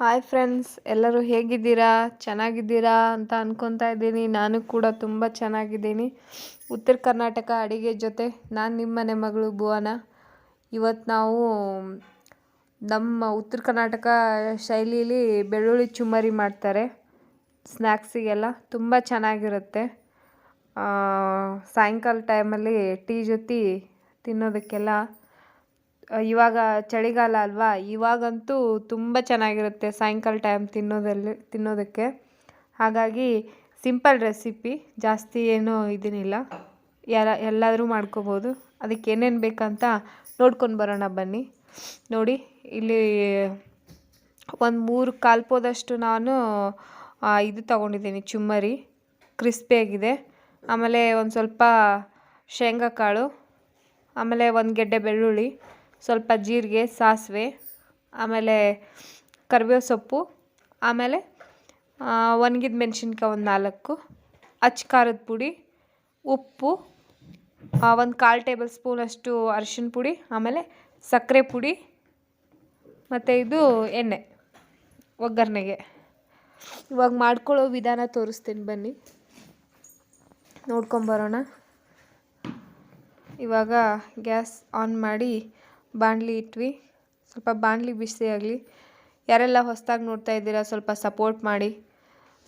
Hi friends ಎಲ್ಲರೂ ಹೇಗಿದ್ದೀರಾ? ಚೆನ್ನಾಗಿದ್ದೀರಾ ಅಂತ ಅಂದ್ಕೊತಾ ಇದ್ದೀನಿ. ನಾನು ಕೂಡ ತುಂಬ ಚೆನ್ನಾಗಿದ್ದೀನಿ. ಉತ್ತರ ಕರ್ನಾಟಕ ಅಡಿಗೆ ಜೊತೆ ನಾನು ನಿಮ್ಮ ಮನೆ ಮಗಳು ಭುವನ. ಇವತ್ತು ನಾವು ನಮ್ಮ ಉತ್ತರ ಕರ್ನಾಟಕ ಶೈಲಿಲಿ ಬೆಳ್ಳುಳ್ಳಿ ಚುಮ್ಮರಿ ಮಾಡ್ತಾರೆ. ಸ್ನ್ಯಾಕ್ಸಿಗೆಲ್ಲ ತುಂಬ ಚೆನ್ನಾಗಿರುತ್ತೆ. ಸಾಯಂಕಾಲ ಟೈಮಲ್ಲಿ ಟೀ ಜೊತೆ ತಿನ್ನೋದಕ್ಕೆಲ್ಲ ಇವಾಗ ಚಳಿಗಾಲ ಅಲ್ವಾ? ಇವಾಗಂತೂ ತುಂಬ ಚೆನ್ನಾಗಿರುತ್ತೆ ಸಾಯಂಕಾಲ ಟೈಮ್ ತಿನ್ನೋದಲ್ಲಿ, ತಿನ್ನೋದಕ್ಕೆ. ಹಾಗಾಗಿ ಸಿಂಪಲ್ ರೆಸಿಪಿ ಜಾಸ್ತಿ ಏನೂ ಇದನ್ನಿಲ್ಲ ಯಾರ, ಎಲ್ಲಾದರೂ ಮಾಡ್ಕೋಬೋದು. ಅದಕ್ಕೆ ಏನೇನು ಬೇಕಂತ ನೋಡ್ಕೊಂಡು ಬರೋಣ ಬನ್ನಿ. ನೋಡಿ, ಇಲ್ಲಿ ಒಂದು ಮೂರು ಕಾಲ್ಪೋದಷ್ಟು ನಾನು ಇದು ತಗೊಂಡಿದ್ದೀನಿ, ಚುಮ್ಮರಿ. ಕ್ರಿಸ್ಪಿಯಾಗಿದೆ ಆಮೇಲೆ ಒಂದು ಸ್ವಲ್ಪ ಶೇಂಗಾ ಕಾಳು ಆಮೇಲೆ ಒಂದು ಗೆಡ್ಡೆ ಬೆಳ್ಳುಳ್ಳಿ. ಸ್ವಲ್ಪ ಜೀರಿಗೆ, ಸಾಸಿವೆ, ಆಮೇಲೆ ಕರಿಬೇವು ಸೊಪ್ಪು, ಆಮೇಲೆ ಒಣಗಿದ ಮೆಣಸಿನ್ಕಾಯಿ ಒಂದು ನಾಲ್ಕು, ಅಚ್ಚ ಖಾರದ ಪುಡಿ, ಉಪ್ಪು ಒಂದು ಕಾಲು ಟೇಬಲ್ ಸ್ಪೂನಷ್ಟು ಅರಿಶಿನ ಪುಡಿ, ಆಮೇಲೆ ಸಕ್ಕರೆ ಪುಡಿ, ಮತ್ತು ಇದು ಎಣ್ಣೆ, ಒಗ್ಗರಣೆಗೆ. ಇವಾಗ ಮಾಡ್ಕೊಳ್ಳೋ ವಿಧಾನ ತೋರಿಸ್ತೀನಿ ಬನ್ನಿ. ನೋಡ್ಕೊಂಬರೋಣ ಇವಾಗ ಗ್ಯಾಸ್ ಆನ್ ಮಾಡಿ ಬಾಣಲಿ ಇಟ್ವಿ. ಸ್ವಲ್ಪ ಬಾಣಲಿ ಬಿಸಿ ಆಗಲಿ. ಯಾರೆಲ್ಲ ಹೊಸದಾಗಿ ನೋಡ್ತಾ ಇದ್ದೀರಾ, ಸ್ವಲ್ಪ ಸಪೋರ್ಟ್ ಮಾಡಿ.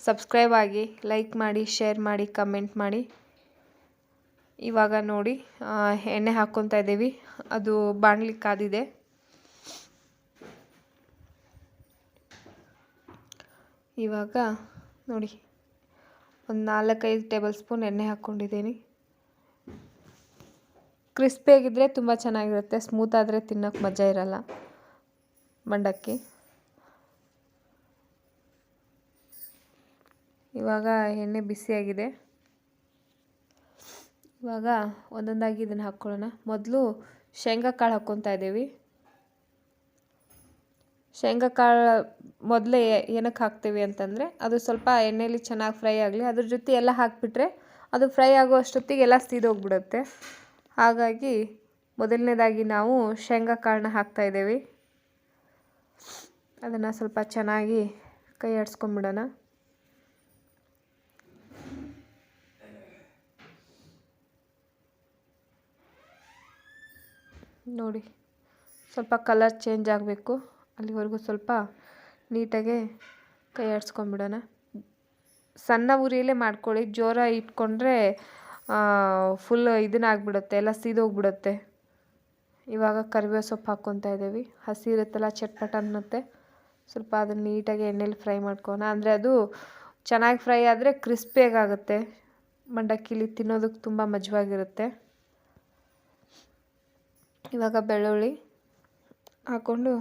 ಸಬ್ಸ್ಕ್ರೈಬ್ ಆಗಿ ಲೈಕ್ ಮಾಡಿ ಶೇರ್ ಮಾಡಿ ಕಮೆಂಟ್ ಮಾಡಿ. ಇವಾಗ ನೋಡಿ ಎಣ್ಣೆ ಹಾಕ್ಕೊತಾ ಇದ್ದೀವಿ. ಅದು ಬಾಣಲಿ ಕಾದಿದೆ. ಇವಾಗ ನೋಡಿ, ಒಂದು ನಾಲ್ಕೈದು ಟೇಬಲ್ ಸ್ಪೂನ್ ಎಣ್ಣೆ ಹಾಕ್ಕೊಂಡಿದ್ದೀನಿ. ಕ್ರಿಸ್ಪಿಯಾಗಿದ್ದರೆ ತುಂಬ ಚೆನ್ನಾಗಿರುತ್ತೆ. ಸ್ಮೂತ್ ಆದರೆ ತಿನ್ನೋಕೆ ಮಜಾ ಇರಲ್ಲ. ಮಂಡಕ್ಕಿ. ಇವಾಗ ಎಣ್ಣೆ ಬಿಸಿಯಾಗಿದೆ. ಇವಾಗ ಒಂದೊಂದಾಗಿ ಇದನ್ನು ಹಾಕ್ಕೊಳ್ಳೋಣ ಮೊದಲು ಶೇಂಗಾ ಕಾಳು ಹಾಕ್ಕೊತಾ ಇದ್ದೀವಿ. ಶೇಂಗಾ ಕಾಳು ಮೊದಲೇ ಏನಕ್ಕೆ ಹಾಕ್ತೀವಿ ಅಂತಂದರೆ ಅದು ಸ್ವಲ್ಪ ಎಣ್ಣೆಯಲ್ಲಿ ಚೆನ್ನಾಗಿ ಫ್ರೈ ಆಗಲಿ, ಅದ್ರ ಜೊತೆ ಎಲ್ಲ ಹಾಕಿಬಿಟ್ರೆ ಅದು ಫ್ರೈ ಆಗೋ ಅಷ್ಟೊತ್ತಿಗೆ ಎಲ್ಲ ಸೀದೋಗ್ಬಿಡುತ್ತೆ. ಹಾಗಾಗಿ ಮೊದಲನೇದಾಗಿ ನಾವು ಶೇಂಗಾ ಕಾಳನ್ನ ಹಾಕ್ತಾಯಿದ್ದೇವೆ ಅದನ್ನು ಸ್ವಲ್ಪ ಚೆನ್ನಾಗಿ ಕೈ ಆಡಿಸ್ಕೊಂಬಿಡೋಣ. ನೋಡಿ, ಸ್ವಲ್ಪ ಕಲರ್ ಚೇಂಜ್ ಆಗಬೇಕು. ಅಲ್ಲಿವರೆಗೂ ಸ್ವಲ್ಪ ನೀಟಾಗೆ ಕೈ ಆಡಿಸ್ಕೊಂಬಿಡೋಣ. ಸಣ್ಣ ಉರಿಯಲ್ಲೇ ಮಾಡ್ಕೊಳ್ಳಿ. ಜೋರ ಇಟ್ಕೊಂಡ್ರೆ ಫುಲ್ ಇದನ್ನಾಗ್ಬಿಡುತ್ತೆ ಎಲ್ಲ ಸೀದೋಗ್ಬಿಡುತ್ತೆ. ಇವಾಗ ಕರಿಬೇವು ಸೊಪ್ಪು ಹಾಕ್ಕೊತಾ ಇದ್ದೀವಿ. ಹಸಿ ಇರುತ್ತಲ್ಲ, ಚಟ್ಪಟ ಅನ್ನತ್ತೆ. ಸ್ವಲ್ಪ ಅದನ್ನು ನೀಟಾಗಿ ಎಣ್ಣೆಲಿ ಫ್ರೈ ಮಾಡ್ಕೋಣ ಅಂದರೆ ಅದು ಚೆನ್ನಾಗಿ ಫ್ರೈ ಆದರೆ ಕ್ರಿಸ್ಪಿಯಾಗುತ್ತೆ ಮಂಡಕ್ಕಿಲಿ ತಿನ್ನೋದಕ್ಕೆ ತುಂಬ ಮಜವಾಗಿರುತ್ತೆ. ಇವಾಗ ಬೆಳ್ಳುಳ್ಳಿ ಹಾಕ್ಕೊಂಡು,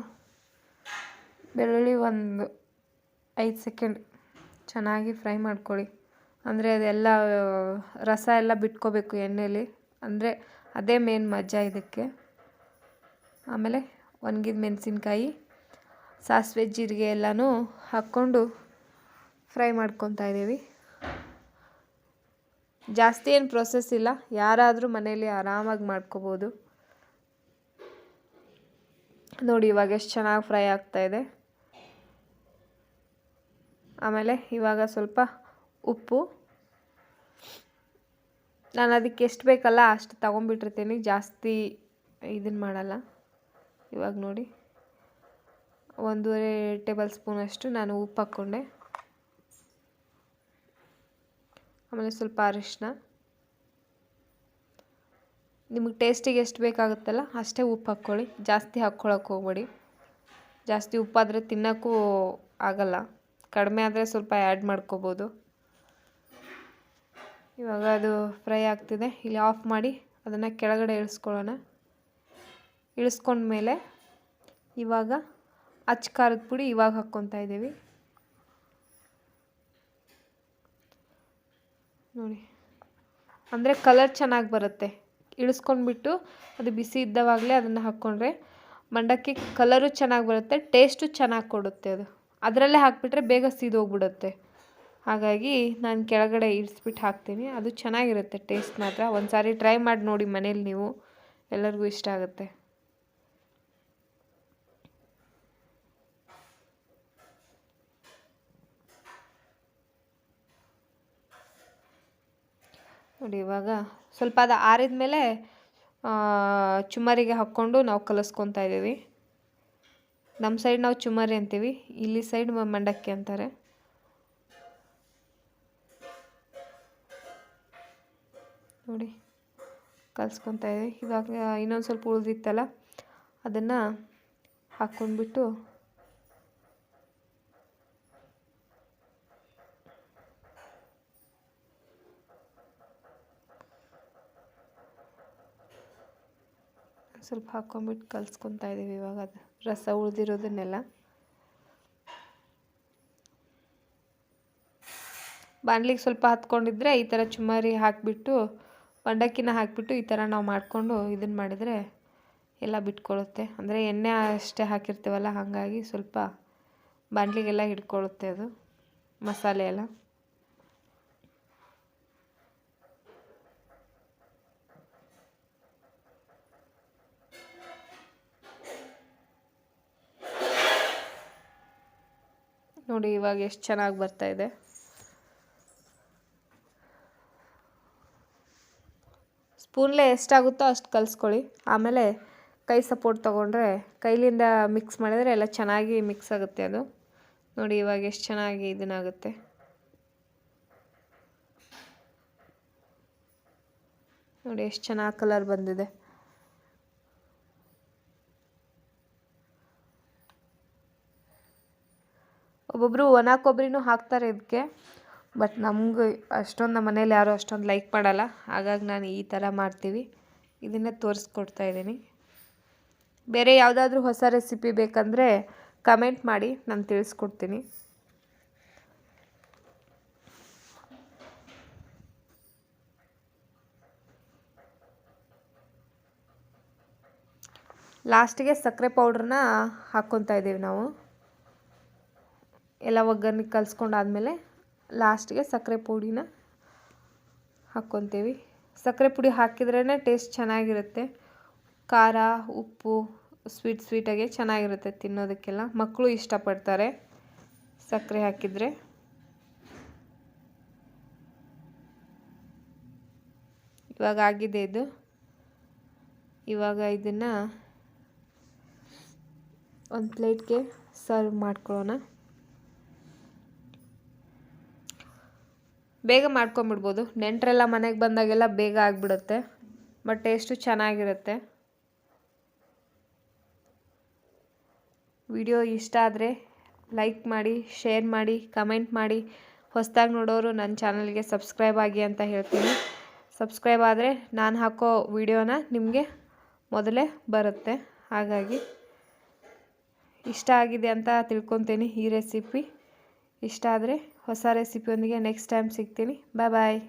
ಬೆಳ್ಳುಳ್ಳಿ ಒಂದು ಐದು ಸೆಕೆಂಡ್ ಚೆನ್ನಾಗಿ ಫ್ರೈ ಮಾಡ್ಕೊಳ್ಳಿ. ಅಂದರೆ ಅದೆಲ್ಲ, ರಸ ಎಲ್ಲ ಬಿಟ್ಕೋಬೇಕು ಎಣ್ಣೆಯಲ್ಲಿ ಅಂದರೆ ಅದೇ ಮೇನ್ ಮಜಾ ಇದಕ್ಕೆ. ಆಮೇಲೆ ಒಣಗಿದ ಮೆಣಸಿನ್ಕಾಯಿ, ಸಾಸಿವೆ, ಜೀರಿಗೆ ಎಲ್ಲನೂ ಹಾಕ್ಕೊಂಡು ಫ್ರೈ ಮಾಡ್ಕೊತಾ ಇದ್ದೀವಿ. ಜಾಸ್ತಿ ಏನು ಪ್ರೊಸೆಸ್ ಇಲ್ಲ. ಯಾರಾದರೂ ಮನೇಲಿ ಆರಾಮಾಗಿ ಮಾಡ್ಕೋಬೋದು. ನೋಡಿ, ಇವಾಗ ಎಷ್ಟು ಚೆನ್ನಾಗಿ ಫ್ರೈ ಆಗ್ತಾ ಇದೆ. ಆಮೇಲೆ ಇವಾಗ ಸ್ವಲ್ಪ ಉಪ್ಪು. ನಾನು ಅದಕ್ಕೆ ಎಷ್ಟು ಬೇಕಲ್ಲ ಅಷ್ಟು ತೊಗೊಂಬಿಟ್ಟಿರ್ತೀನಿ. ಜಾಸ್ತಿ ಇದನ್ನು ಮಾಡಲ್ಲ. ಇವಾಗ ನೋಡಿ. ಒಂದೂವರೆ ಟೇಬಲ್ ಸ್ಪೂನಷ್ಟು ನಾನು ಉಪ್ಪು ಹಾಕ್ಕೊಂಡೆ. ಆಮೇಲೆ ಸ್ವಲ್ಪ ಅರಿಶಿನ ನಿಮಗೆ ಟೇಸ್ಟಿಗೆ ಎಷ್ಟು ಬೇಕಾಗುತ್ತಲ್ಲ ಅಷ್ಟೇ ಉಪ್ಪು ಹಾಕ್ಕೊಳ್ಳಿ. ಜಾಸ್ತಿ ಹಾಕ್ಕೊಳಕ್ಕೆ ಹೋಗ್ಬೇಡಿ. ಜಾಸ್ತಿ ಉಪ್ಪಾದರೆ ತಿನ್ನೋಕ್ಕೂ ಆಗಲ್ಲ. ಕಡಿಮೆ ಆದರೆ ಸ್ವಲ್ಪ ಆ್ಯಡ್ ಮಾಡ್ಕೋಬೋದು. ಇವಾಗ ಅದು ಫ್ರೈ ಆಗ್ತಿದೆ. ಇಲ್ಲಿ ಆಫ್ ಮಾಡಿ ಅದನ್ನು ಕೆಳಗಡೆ ಇಳಿಸ್ಕೊಳ್ಳೋಣ. ಇಳಿಸ್ಕೊಂಡ್ಮೇಲೆ ಇವಾಗ ಅಚ್ಚ ಖಾರದ ಪುಡಿ ಇವಾಗ ಹಾಕ್ಕೊತಾ ಇದ್ದೀವಿ. ನೋಡಿ. ಅಂದರೆ ಕಲರ್ ಚೆನ್ನಾಗಿ ಬರುತ್ತೆ. ಇಳಿಸ್ಕೊಂಡ್ಬಿಟ್ಟು ಅದು ಬಿಸಿ ಇದ್ದವಾಗಲೇ ಅದನ್ನು ಹಾಕ್ಕೊಂಡ್ರೆ ಮಂಡಕ್ಕಿ ಕಲರು ಚೆನ್ನಾಗಿ ಬರುತ್ತೆ ಟೇಸ್ಟು ಚೆನ್ನಾಗಿ ಕೊಡುತ್ತೆ ಅದು. ಅದರಲ್ಲೇ ಹಾಕಿಬಿಟ್ರೆ ಬೇಗ ಸೀದೋಗ್ಬಿಡುತ್ತೆ. ಹಾಗಾಗಿ ನಾನು ಕೆಳಗಡೆ ಇಳಿಸ್ಬಿಟ್ಟು ಹಾಕ್ತೀನಿ. ಅದು ಚೆನ್ನಾಗಿರುತ್ತೆ ಟೇಸ್ಟ್ ಮಾತ್ರ. ಒಂದು ಸಾರಿ ಟ್ರೈ ಮಾಡಿ ನೋಡಿ ಮನೇಲಿ ನೀವು. ಎಲ್ಲರಿಗೂ ಇಷ್ಟ ಆಗುತ್ತೆ. ನೋಡಿ, ಇವಾಗ ಸ್ವಲ್ಪ ಅದು ಆರಿದ ಮೇಲೆ ಚುಮರಿಗೆ ಹಾಕ್ಕೊಂಡು ನಾವು ಕಲಿಸ್ಕೊತಾ ಇದ್ದೀವಿ. ನಮ್ಮ ಸೈಡ್ ನಾವು ಚುಮರಿ ಅಂತೀವಿ. ಇಲ್ಲಿ ಸೈಡ್ ಮಂಡಕ್ಕಿ ಅಂತಾರೆ. ನೋಡಿ, ಕಲಿಸ್ಕೊತಾ ಇದೆ. ಇವಾಗ ಇನ್ನೊಂದು ಸ್ವಲ್ಪ ಉಳಿದಿತ್ತಲ್ಲ, ಅದನ್ನು ಹಾಕ್ಕೊಂಡ್ಬಿಟ್ಟು ಸ್ವಲ್ಪ ಹಾಕ್ಕೊಂಬಿಟ್ಟು ಕಲಿಸ್ಕೊತಾ ಇದ್ದೀವಿ ಇವಾಗ. ಅದು ರಸ ಉಳಿದಿರೋದನ್ನೆಲ್ಲ. ಬಾಣಲಿಗೆ ಸ್ವಲ್ಪ ಹತ್ಕೊಂಡಿದ್ರೆ ಈ ಥರ ಚುಮಾರಿ ಹಾಕಿಬಿಟ್ಟು ಮಂಡಕ್ಕಿನ ಹಾಕಿಬಿಟ್ಟು ಈ ಥರ ನಾವು ಮಾಡಿಕೊಂಡು ಇದನ್ನು ಮಾಡಿದರೆ ಎಲ್ಲ ಬಿಟ್ಕೊಳ್ಳುತ್ತೆ ಅಂದರೆ ಎಣ್ಣೆ ಅಷ್ಟೇ ಹಾಕಿರ್ತೀವಲ್ಲ, ಹಾಗಾಗಿ ಸ್ವಲ್ಪ ಬಾಂಡ್ಲಿಗೆಲ್ಲ ಹಿಡ್ಕೊಳ್ಳುತ್ತೆ ಅದು, ಮಸಾಲೆ ಎಲ್ಲ. ನೋಡಿ ಇವಾಗ ಎಷ್ಟು ಚೆನ್ನಾಗಿ ಬರ್ತಾ ಸ್ಪೂನ್ಲೆ ಎಷ್ಟಾಗುತ್ತೋ ಅಷ್ಟು ಕಲಿಸ್ಕೊಳ್ಳಿ. ಆಮೇಲೆ ಕೈ ಸಪೋರ್ಟ್ ತೊಗೊಂಡ್ರೆ ಕೈಲಿಂದ ಮಿಕ್ಸ್ ಮಾಡಿದರೆ ಎಲ್ಲ ಚೆನ್ನಾಗಿ ಮಿಕ್ಸ್ ಆಗುತ್ತೆ ಅದು. ನೋಡಿ ಇವಾಗ ಎಷ್ಟು ಚೆನ್ನಾಗಿ ಇದನ್ನಾಗುತ್ತೆ. ನೋಡಿ ಎಷ್ಟು ಚೆನ್ನಾಗಿ ಕಲರ್ ಬಂದಿದೆ. ಒಬ್ಬೊಬ್ಬರು ಒಣ ಕೊಬ್ಬರಿನೂ ಹಾಕ್ತಾರೆ ಇದಕ್ಕೆ. ಬಟ್ ನಮ್ಗೆ ಅಷ್ಟೊಂದು ನಮ್ಮ ಮನೇಲಿ ಯಾರೂ ಅಷ್ಟೊಂದು ಲೈಕ್ ಮಾಡಲ್ಲ. ಹಾಗಾಗಿ ನಾನು ಈ ಥರ ಮಾಡ್ತೀವಿ. ಇದನ್ನೇ ತೋರಿಸ್ಕೊಡ್ತಾ ಇದ್ದೀನಿ. ಬೇರೆ ಯಾವುದಾದ್ರೂ ಹೊಸ ರೆಸಿಪಿ ಬೇಕಂದರೆ ಕಮೆಂಟ್ ಮಾಡಿ, ನಾನು ತಿಳಿಸ್ಕೊಡ್ತೀನಿ. ಲಾಸ್ಟಿಗೆ ಸಕ್ಕರೆ ಪೌಡ್ರನ್ನ ಹಾಕ್ಕೊತಾ ಇದ್ದೀವಿ ನಾವು. ಎಲ್ಲ ಒಗ್ಗರಣೆ ಕಲಿಸ್ಕೊಂಡಾದ್ಮೇಲೆ ಲಾಸ್ಟಿಗೆ ಸಕ್ಕರೆ ಪುಡಿನ ಹಾಕ್ಕೊತೀವಿ. ಸಕ್ಕರೆ ಪುಡಿ ಹಾಕಿದ್ರೇ ಟೇಸ್ಟ್ ಚೆನ್ನಾಗಿರುತ್ತೆ. ಖಾರ, ಉಪ್ಪು, ಸ್ವೀಟ್, ಸ್ವೀಟಾಗೆ ಚೆನ್ನಾಗಿರುತ್ತೆ ತಿನ್ನೋದಕ್ಕೆಲ್ಲ. ಮಕ್ಕಳು ಇಷ್ಟಪಡ್ತಾರೆ ಸಕ್ಕರೆ ಹಾಕಿದರೆ. ಇವಾಗ ಆಗಿದೆ ಇದು. ಇವಾಗ ಇದನ್ನು ಒಂದು ಪ್ಲೇಟ್ಗೆ ಸರ್ವ್ ಮಾಡ್ಕೊಳ್ಳೋಣ. ಬೇಗ ಮಾಡ್ಕೊಂಬಿಡ್ಬೋದು. ನೆಂಟರೆಲ್ಲ ಮನೆಗೆ ಬಂದಾಗೆಲ್ಲ ಬೇಗ ಆಗಿಬಿಡುತ್ತೆ. ಬಟ್ ಟೇಸ್ಟು ಚೆನ್ನಾಗಿರುತ್ತೆ. ವಿಡಿಯೋ ಇಷ್ಟ ಆದರೆ ಲೈಕ್ ಮಾಡಿ, ಶೇರ್ ಮಾಡಿ, ಕಮೆಂಟ್ ಮಾಡಿ. ಹೊಸದಾಗಿ ನೋಡೋರು ನನ್ನ ಚಾನಲ್ಗೆ ಸಬ್ಸ್ಕ್ರೈಬ್ ಆಗಿ ಅಂತ ಹೇಳ್ತೀನಿ. ಸಬ್ಸ್ಕ್ರೈಬ್ ಆದರೆ ನಾನು ಹಾಕೋ ವಿಡಿಯೋನ ನಿಮಗೆ ಮೊದಲೇ ಬರುತ್ತೆ. ಹಾಗಾಗಿ ಇಷ್ಟ ಆಗಿದೆ ಅಂತ ತಿಳ್ಕೊತೀನಿ ಈ ರೆಸಿಪಿ. ಇಷ್ಟ ಆದರೆ ಹೊಸ ರೆಸಿಪಿಯೊಂದಿಗೆ ನೆಕ್ಸ್ಟ್ ಟೈಮ್ ಸಿಗ್ತೀನಿ. ಬಾಯ್ ಬಾಯ್